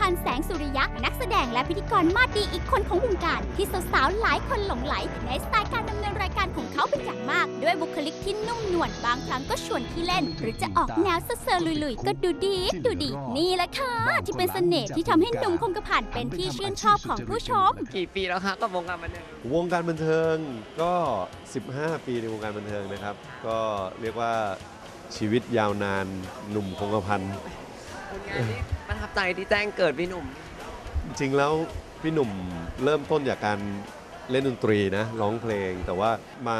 พันธ์แสงสุริยะ นักแสดงและพิธีกรมาดีอีกคนของวงการ ที่สาวๆหลายคนหลงไหล ในสไตล์การดำเนินรายการของเขาเป็นอย่างมาก ด้วยบุคลิกที่นุ่มนวลบางครั้งก็ชวนขี้เล่น หรือจะออกแนวเซอร์ลุยๆ ก็ดูดีดูดี นี่แหละค่ะ ที่เป็นเสน่ห์ที่ทำให้หนุ่มคงกระพันเป็นที่ชื่นชอบของผู้ชม กี่ปีแล้วคะกับวงการบันเทิงวงการบันเทิงก็ 15 ปีในวงการบันเทิงนะครับ ก็เรียกว่าชีวิตยาวนานหนุ่มคงกระพัน ผลงานที่ประทับใจที่แจ้งเกิดพี่หนุ่ม จริงๆแล้วพี่หนุ่มเริ่มต้นจากการเล่นดนตรีนะร้องเพลง แต่ว่ามา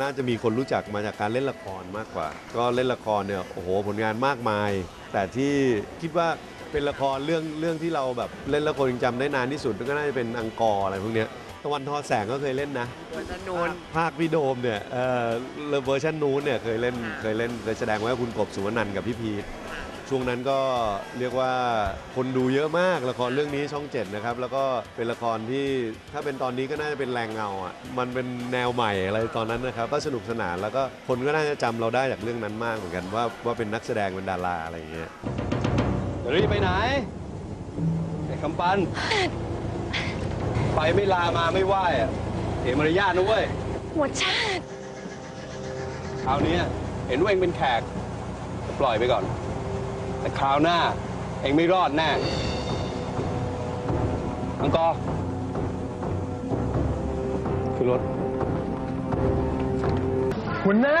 น่าจะมีคนรู้จักมาจากการเล่นละครมากกว่า ก็เล่นละครเนี่ยโอ้โหผลงานมากมาย แต่ที่คิดว่าเป็นละครเรื่องเรื่องที่เราแบบเล่นละครยังจำได้นานที่สุดก็น่าจะเป็นอังกอร์อะไรพวกเนี้ยตะวันทอแสงก็เคยเล่นนะเวอร์ชันนู้นภาคพี่โดมเนี่ยเออเวอร์ชันนู้นเนี่ยเคยเล่นค่ะเคยเล่นเคยแสดงไว้กับคุณกบสุวรรณันท์กับพี่พีท ช่วงนั้นก็เรียกว่าคนดูเยอะมากละครเรื่องนี้ช่องเจ็ดนะครับ แล้วก็เป็นละครที่ถ้าเป็นตอนนี้ก็น่าจะเป็นแรงเงาอะมันเป็นแนวใหม่อะไรตอนนั้นนะครับ ก็สนุกสนานแล้วก็คนก็น่าจะจำเราได้จากเรื่องนั้นมากเหมือนกันว่าว่าเป็นนักแสดงเป็นดาราอะไรอย่างเงี้ยจะรีบไปไหนไอ้คำปัน ไปไม่ลามาไม่ไหวอะเห็นมารยาทนะเว้ยหัวชาติคราวนี้เห็นว่าเองเป็นแขกก็ปล่อยไปก่อน แต่คราวหน้า เองไม่รอดแน่ อังกอร์คือรถคุณหน้า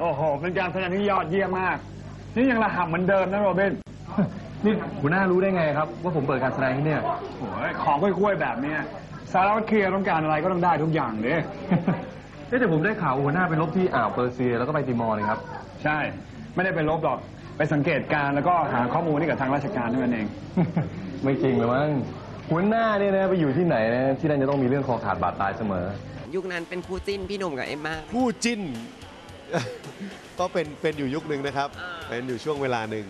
โอ้โห เป็นการแสดงที่ยอดเยี่ยมมาก นี่ยังระห่ำเหมือนเดิมนะโรเบนนี่หัวหน้ารู้ได้ไงครับ ว่าผมเปิดการแสดงที่เนี่ย โอ้ยของกล้วยๆแบบเนี้ยสารวัตรเคลียร์ต้องการอะไรก็ต้องได้ทุกอย่างเด้ เอ๊ะแต่ผมได้ข่าวหัวหน้าไปลบที่อ่าวเปอร์เซียแล้วก็ไปติมอร์เลยครับ ใช่ ไม่ได้ไปลบหรอก ไปสังเกตการณ์แล้วก็หาข้อมูลให้กับทางราชการเท่านั้นเอง ไม่จริงเลยมั้งหัวหน้าเนี่ยนะไปอยู่ที่ไหนนะที่นั่นจะต้องมีเรื่องคอขาดบาดตายเสมอ ยุคนั้นเป็นคู่จิ้นพี่หนุ่มกับเอ็มม่าคู่จิ้น ก็เป็นเป็นอยู่ยุคหนึ่งนะครับ อ่า เป็นอยู่ช่วงเวลาหนึ่ง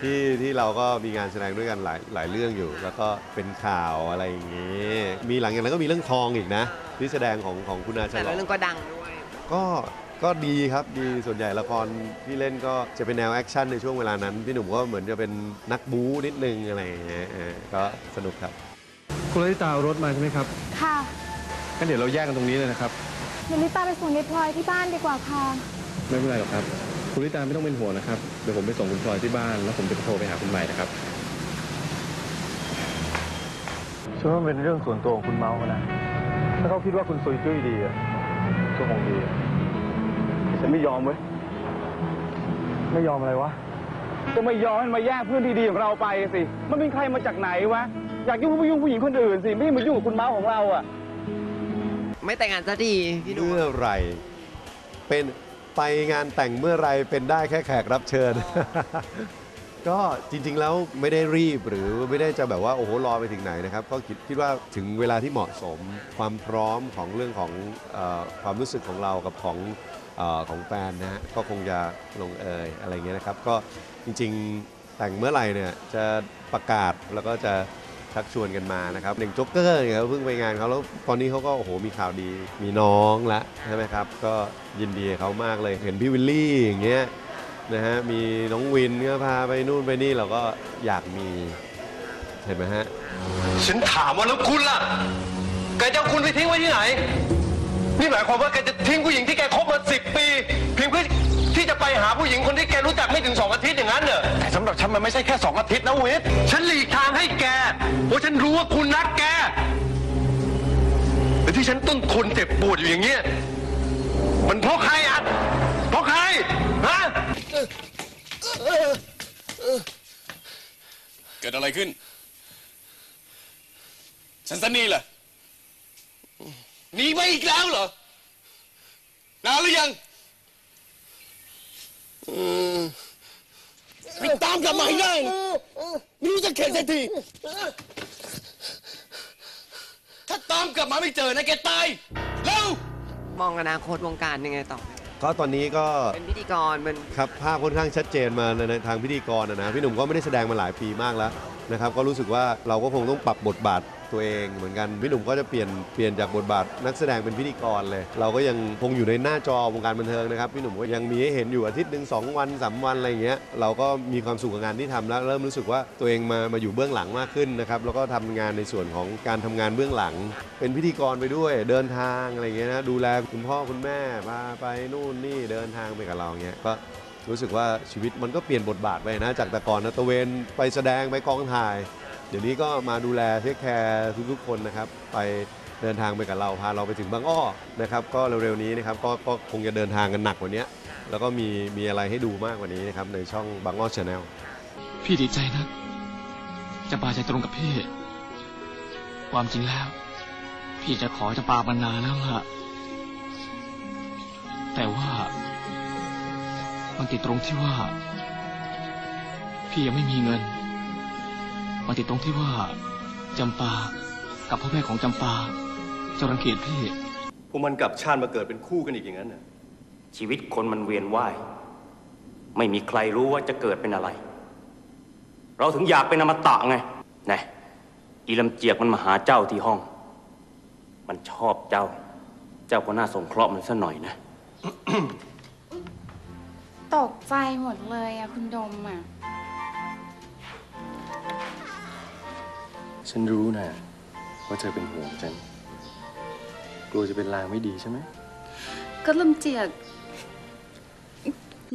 ที่ที่เราก็มีงานแสดงด้วยกันหลายหลายเรื่องอยู่ แล้วก็เป็นข่าวอะไรอย่างนี้ มีหลังจากนั้นก็มีเรื่องทองอีกนะที่แสดงของของคุณอาชแต่ลละอเรื่องก็ดังด้วย ก็ ก็ดีครับดีส่วนใหญ่ละครที่เล่นก็จะเป็นแนวแอคชั่นในช่วงเวลานั้น พี่หนุ่มก็เหมือนจะเป็นนักบู๊นิดนึงอะไรอย่างเงี้ยเออก็สนุกครับคุณลิตาเอารถมาใช่ไหมครับค่ะงั้นเดี๋ยวเราแยกกันตรงนี้เลยนะครับ เดี๋ยวลิตาไปส่งยายพลอยที่บ้านดีกว่าค่ะ ไม่เป็นไรหรอกครับ คุณลิตาไม่ต้องเป็นห่วงนะครับ เดี๋ยวผมไปส่งคุณพลอยที่บ้าน แล้วผมจะโทรไปหาคุณใหม่นะครับ ฉันว่ามันเป็นเรื่องส่วนตัวของคุณเมาส์นะ ถ้าเขาคิดว่าคุณซุยจุ้ยดีอะก็คงดีอะฉัน ไม่ยอมเว้ย ไม่ยอมอะไรวะ ก็ไม่ยอมให้มันมาแย่งเพื่อนที่ดีของเราไปสิ มันเป็นใครมาจากไหนวะ อยากยุ่งก็ไปยุ่งผู้หญิงคนอื่นสิ ไม่ให้มายุ่งกับคุณเมาส์ของเราอะ ไม่แต่งงานสักทีพี่หนุ่มเมื่อไหรเป็นไปงานแต่งเมื่อไหรเป็นได้แค่แขกรับเชิญ ก็จริงๆแล้วไม่ได้รีบหรือไม่ได้จะแบบว่าโอ้โหรอไปถึงไหนนะครับ ก็คิดคิดว่าถึงเวลาที่เหมาะสมความพร้อมของเรื่องของเออความรู้สึกของเรากับของเออ ของแฟนนะฮะก็คงจะลงเอยอะไรเงี้ยนะครับ ก็จริงๆแต่งเมื่อไหร่เนี่ยจะประกาศแล้วก็จะชักชวนกันมานะครับหนึ่งจ็อกเกอร์เนี่ยเขาเพิ่งไปงานเขาแล้วตอนนี้เขาก็โอ้โหมีข่าวดีมีน้องละใช่ไหมครับ ก็ยินดีเขามากเลยเห็นพี่วิลลี่อย่างเงี้ยนะฮะมีน้องวินก็พาไปนู่นไปนี่เราก็อยากมีเห็นไหมฮะ ฉันถามว่าแล้วคุณล่ะแกจะเอาคุณไปทิ้งไว้ที่ไหน นี่หมายความว่าแกจะทิ้งผู้หญิงที่แกคบมาสิบปี เพียงเพื่อที่จะไปหาผู้หญิงคนที่แกรู้จักไม่ถึงสองอาทิตย์อย่างนั้นเหรอแต่สำหรับฉันมันไม่ใช่แค่สองอาทิตย์นะวิทย์ฉันหลีกทางให้แกเพราะฉันรู้ว่าคุณรักแกแต่ที่ฉันต้องทนเจ็บปวดอยู่อย่างเงี้ยมันเพราะใครอะเพราะใครฮะเกิดอะไรขึ้น ฉันซันนี่เหรอ หนีไปอีกแล้วเหรอนานหรือยังไปตามกลับมาให้ได้นะไม่รู้จะเข็นสักที ถ้าตามกลับมาไม่เจอนะแกตาย เร็ว มองอนาคตวงการยังไงต่อ ก็ตอนนี้ก็เป็นพิธีกรเป็นครับภาพค่อนข้างชัดเจนมาในในทางพิธีกรนะนะพี่หนุ่มก็ไม่ได้แสดงมาหลายปีมากแล้วนะครับ ก็รู้สึกว่าเราก็คงต้องปรับบทบาท ตัวเองเหมือนกันพี่หนุ่มก็จะเปลี่ยนเปลี่ยนจากบทบาท นักแสดงเป็นพิธีกรเลย เราก็ยังคงอยู่ในหน้าจอวงการบันเทิงนะครับพี่หนุ่มก็ยังมีให้เห็นอยู่อาทิตย์หนึ่งสองวันสามวันอะไรอย่างเงี้ยเราก็มีความสุขกับงานที่ทำแล้ว เริ่มรู้สึกว่าตัวเองมามาอยู่เบื้องหลังมากขึ้นนะครับแล้วก็ทำงานในส่วนของการทำงานเบื้องหลัง เป็นพิธีกรไปด้วยเดินทางอะไรอย่างเงี้ยนะดูแลคุณพ่อคุณแม่พาไปนู่นนี่เดินทางไปกับเราเงี้ยก็รู้สึกว่าชีวิตมันก็เปลี่ยนบทบาทไปนะ จากแต่ก่อนนะตะเวนไปแสดงไปกองถ่าย เดี๋ยวนี้ก็มาดูแลเทคแคร์ทุกๆคนนะครับ ไปเดินทางไปกับเราพาเราไปถึงบางอ้อนะครับ ก็เร็วๆนี้นะครับก็ก็คงจะเดินทางกันหนักกว่านี้แล้วก็มีมีอะไรให้ดูมากกว่านี้นะครับในช่องบางอ้อชาแนลพี่ดีใจนะจะปาใจตรงกับพี่ ความจริงแล้ว พี่จะขอจะปามานานแล้วล่ะ แต่ว่ามันติดตรงที่ว่า พี่ยังไม่มีเงิน มันติดตรงที่ว่าจำปา กับพ่อแม่ของจำปาจะรังเกียจพี่ พวกมันกลับชาติมาเกิดเป็นคู่กันอีกอย่างนั้นน่ะชีวิตคนมันเวียนว่าย ไม่มีใครรู้ว่าจะเกิดเป็นอะไร เราถึงอยากเป็นอมตะไงแน่อีลำเจียกมันมาหาเจ้าที่ห้อง มันชอบเจ้า เจ้าก็น่าสงเคราะห์มันซะหน่อยนะ ตกใจหมดเลยอะคุณดมอะ ฉันรู้นะว่าเธอเป็นห่วงฉัน กลัวจะเป็นลางไม่ดีใช่ไหม ก็ลำเจียก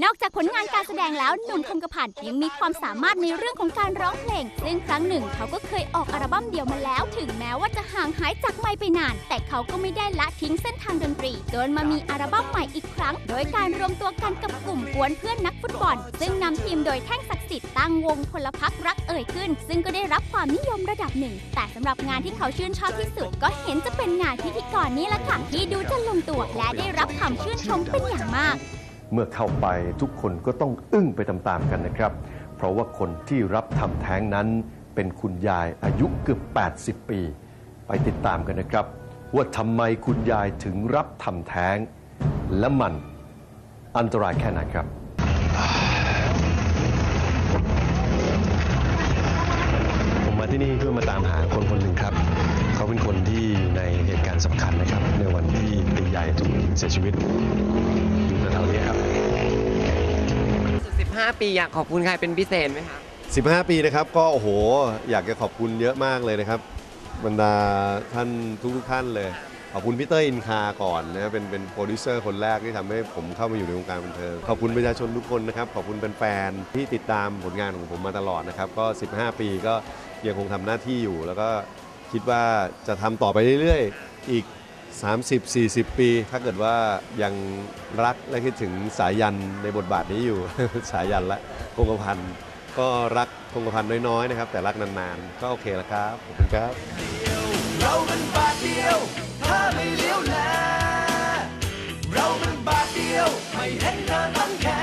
นอกจากผลงานการแสดงแล้วหนุ่มคงกระพันยังมีความสามารถในเรื่องของการร้องเพลง ซึ่งครั้งหนึ่งเขาก็เคยออกอัลบั้มเดียวมาแล้ว ถึงแม้ว่าจะห่างหายจากไมค์ไปนาน แต่เขาก็ไม่ได้ละทิ้งเส้นทางดนตรีจนมามีอัลบั้มใหม่อีกครั้ง โดยการรวมตัวกันกับกลุ่มกวนเพื่อนนักฟุตบอล ซึ่งนำทีมโดยแท่งศักดิ์สิทธิ์ตั้งวงพลพักรักเอ่ยขึ้น ซึ่งก็ได้รับความนิยมระดับหนึ่ง แต่สำหรับงานที่เขาชื่นชอบที่สุด ก็เห็นจะเป็นงานพิธีกรนี่แหละค่ะที่ดูจะลงตัวและได้รับคำชื่นชมเป็นอย่างมาก เมื่อเข้าไปทุกคนก็ต้องอึ้งไปตามๆกันนะครับ เพราะว่าคนที่รับทำแท้งนั้น เป็นคุณยายอายุเกือบ 80 ปี ไปติดตามกันนะครับ ว่าทำไมคุณยายถึงรับทำแท้ง และมันอันตรายแค่ไหนครับผมมาที่นี่เพื่อมาตามหาคนคนหนึ่งครับเขาเป็นคนที่อยู่ในเหตุการณ์สำคัญนะครับ ในวันที่ตีใหญ่ถูกยิงเสียชีวิต 15 ปีอยากขอบคุณใครเป็นพิเศษไหมคะ 15 ปีนะครับก็โอ้โห อยากจะขอบคุณเยอะมากเลยนะครับ บรรดาท่านทุกๆท่านเลย ขอบคุณพี่เตอร์อินคาก่อนนะเป็นเป็นโปรดิวเซอร์คนแรกที่ทำให้ผมเข้ามาอยู่ในวงการบันเทิงขอบคุณประชาชนทุกคนนะครับ ขอบคุณแฟนๆที่ติดตามผลงานของผมมาตลอดนะครับ ก็ 15 ปีก็ยังคงทำหน้าที่อยู่ แล้วก็คิดว่าจะทำต่อไปเรื่อยๆ อีก 30-40 ปี ถ้าเกิดว่ายังรักและคิดถึงสายันในบทบาทนี้อยู่ สายันและคงกระพันก็รักคงกระพันน้อยๆนะครับ แต่รักนานๆ ก็โอเคแล้วครับ ขอบคุณครับ เรามันบาทเดียว ถ้าไม่เลี้ยวแล เรามันบาทเดียว ไม่เห็นค่าทำแค่